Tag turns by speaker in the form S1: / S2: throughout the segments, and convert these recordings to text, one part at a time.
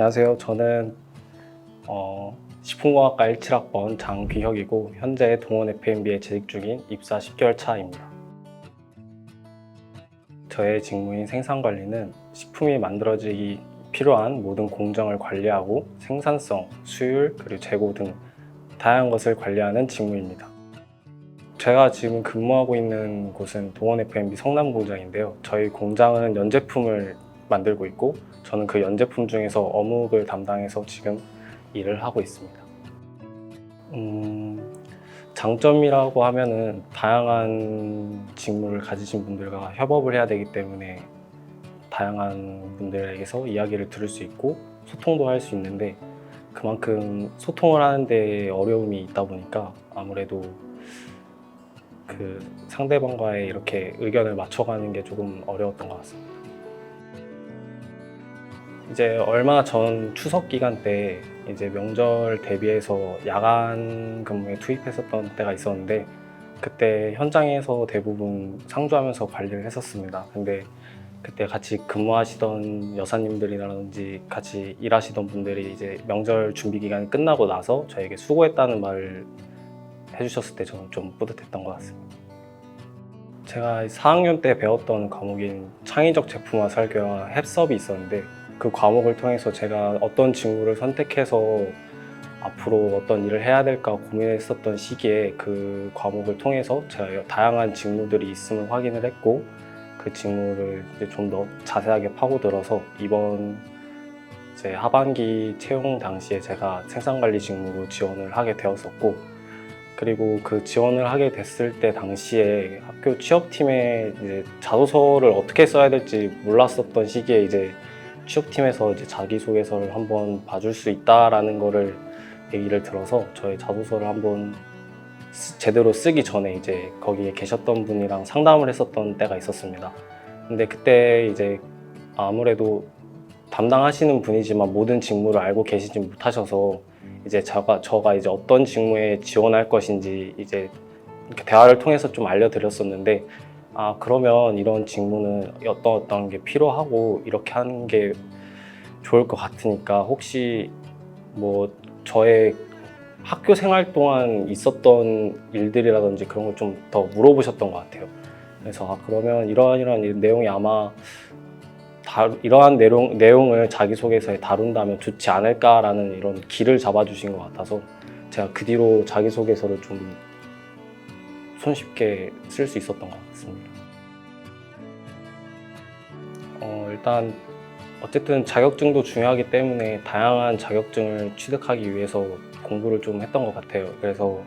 S1: 안녕하세요. 저는 어, 식품공학과 17학번 장귀혁이고 현재 동원 FMB에 재직 중인 입사 10개월 차입니다. 저의 직무인 생산 관리는 식품이 만들어지기 필요한 모든 공정을 관리하고 생산성, 수율, 그리고 재고 등 다양한 것을 관리하는 직무입니다. 제가 지금 근무하고 있는 곳은 동원 FMB 성남 공장인데요. 저희 공장은 연제품을 만들고 있고 저는 그 연제품 중에서 어묵을 담당해서 지금 일을 하고 있습니다. 음, 장점이라고 하면은 다양한 직무를 가지신 분들과 협업을 해야 되기 때문에 다양한 분들에게서 이야기를 들을 수 있고 소통도 할 수 있는데 그만큼 소통을 하는데 어려움이 있다 보니까 아무래도 그 상대방과의 이렇게 의견을 맞춰가는 게 조금 어려웠던 것 같습니다. 이제 얼마 전 추석 기간 때 이제 명절 대비해서 야간 근무에 투입했었던 때가 있었는데 그때 현장에서 대부분 상주하면서 관리를 했었습니다. 근데 그때 같이 근무하시던 여사님들이라든지 같이 일하시던 분들이 이제 명절 준비 기간이 끝나고 나서 저에게 수고했다는 말을 해주셨을 때 저는 좀 뿌듯했던 것 같습니다. 제가 4학년 때 배웠던 과목인 창의적 제품화 설계와 햅섭이 있었는데 그 과목을 통해서 제가 어떤 직무를 선택해서 앞으로 어떤 일을 해야 될까 고민했었던 시기에 그 과목을 통해서 제가 다양한 직무들이 있음을 확인을 했고 그 직무를 좀 더 자세하게 파고들어서 이번 이제 하반기 채용 당시에 제가 생산관리 직무로 지원을 하게 되었었고 그리고 그 지원을 하게 됐을 때 당시에 학교 취업팀에 이제 자소서를 어떻게 써야 될지 몰랐었던 시기에 이제 취업팀에서 이제 자기소개서를 한번 봐줄 수 있다라는 거를 얘기를 들어서 저의 자소서를 한번 쓰- 제대로 쓰기 전에 이제 거기에 계셨던 분이랑 상담을 했었던 때가 있었습니다. 근데 그때 이제 아무래도 담당하시는 분이지만 모든 직무를 알고 계시지 못하셔서 이제 저가 저가 이제 어떤 직무에 지원할 것인지 이제 이렇게 대화를 통해서 좀 알려드렸었는데 아 그러면 이런 직무는 어떤 어떤 게 필요하고 이렇게 하는 게 좋을 것 같으니까 혹시 뭐 저의 학교 생활 동안 있었던 일들이라든지 그런 걸 좀 더 물어보셨던 것 같아요. 그래서 아 그러면 이러한 이러한 내용이 아마 다, 이러한 내용, 내용을 자기소개서에 다룬다면 좋지 않을까라는 이런 길을 잡아주신 것 같아서 제가 그 뒤로 자기소개서를 좀 손쉽게 쓸 수 있었던 것 같습니다. 어, 일단 어쨌든 자격증도 중요하기 때문에 다양한 자격증을 취득하기 위해서 공부를 좀 했던 것 같아요. 그래서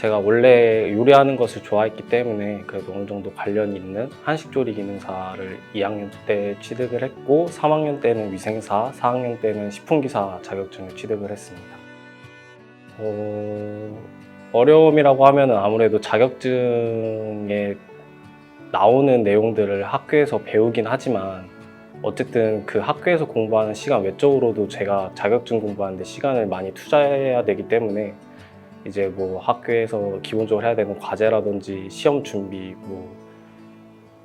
S1: 제가 원래 요리하는 것을 좋아했기 때문에 그래도 어느 정도 관련 있는 한식조리 기능사를 2학년 때 취득을 했고 3학년 때는 위생사, 4학년 때는 식품기사 자격증을 취득을 했습니다. 어, 어려움이라고 하면 아무래도 자격증에 나오는 내용들을 학교에서 배우긴 하지만 어쨌든 그 학교에서 공부하는 시간 외적으로도 제가 자격증 공부하는데 시간을 많이 투자해야 되기 때문에 이제 뭐 학교에서 기본적으로 해야 되는 과제라든지 시험 준비 뭐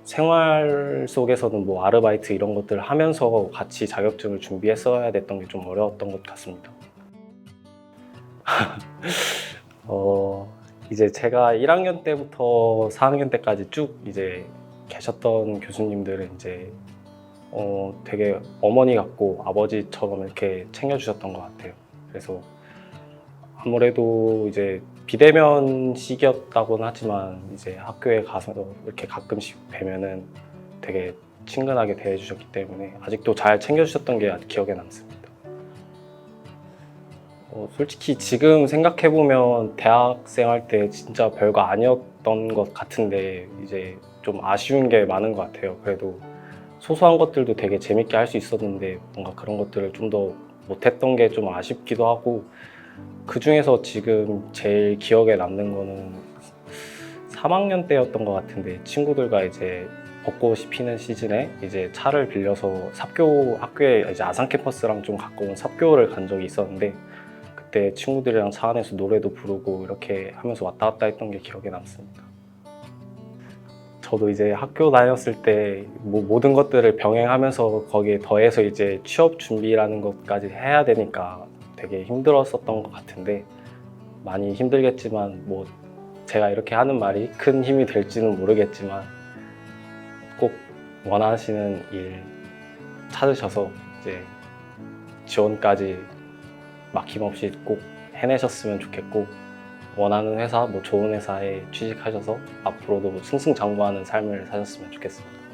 S1: 생활 속에서는 뭐 아르바이트 이런 것들을 하면서 같이 자격증을 준비했어야 됐던 게 좀 어려웠던 것 같습니다. 어 이제 제가 1학년 때부터 4학년 때까지 쭉 이제 계셨던 교수님들은 이제 어 되게 어머니 같고 아버지처럼 이렇게 챙겨주셨던 것 같아요. 그래서 아무래도 이제 비대면식이었다고는 하지만 이제 학교에 가서 이렇게 가끔씩 뵈면은 되게 친근하게 대해주셨기 때문에 아직도 잘 챙겨주셨던 게 기억에 남습니다. 어, 솔직히 지금 생각해보면 대학생 할 때 진짜 별거 아니었던 것 같은데 이제 좀 아쉬운 게 많은 것 같아요. 그래도 소소한 것들도 되게 재밌게 할 수 있었는데 뭔가 그런 것들을 좀 더 못했던 게 좀 아쉽기도 하고 그 중에서 지금 제일 기억에 남는 거는 3학년 때였던 것 같은데 친구들과 이제 벚꽃이 피는 시즌에 이제 차를 빌려서 삽교 학교에 이제 아산 캠퍼스랑 좀 가까운 삽교를 간 적이 있었는데 그때 친구들이랑 차 안에서 노래도 부르고 이렇게 하면서 왔다 갔다 했던 게 기억에 남습니다. 저도 이제 학교 다녔을 때 뭐 모든 것들을 병행하면서 거기에 더해서 이제 취업 준비라는 것까지 해야 되니까 되게 힘들었었던 것 같은데 많이 힘들겠지만 뭐 제가 이렇게 하는 말이 큰 힘이 될지는 모르겠지만 꼭 원하시는 일 찾으셔서 이제 지원까지 막힘없이 꼭 해내셨으면 좋겠고 원하는 회사 뭐 좋은 회사에 취직하셔서 앞으로도 승승장구하는 삶을 사셨으면 좋겠습니다.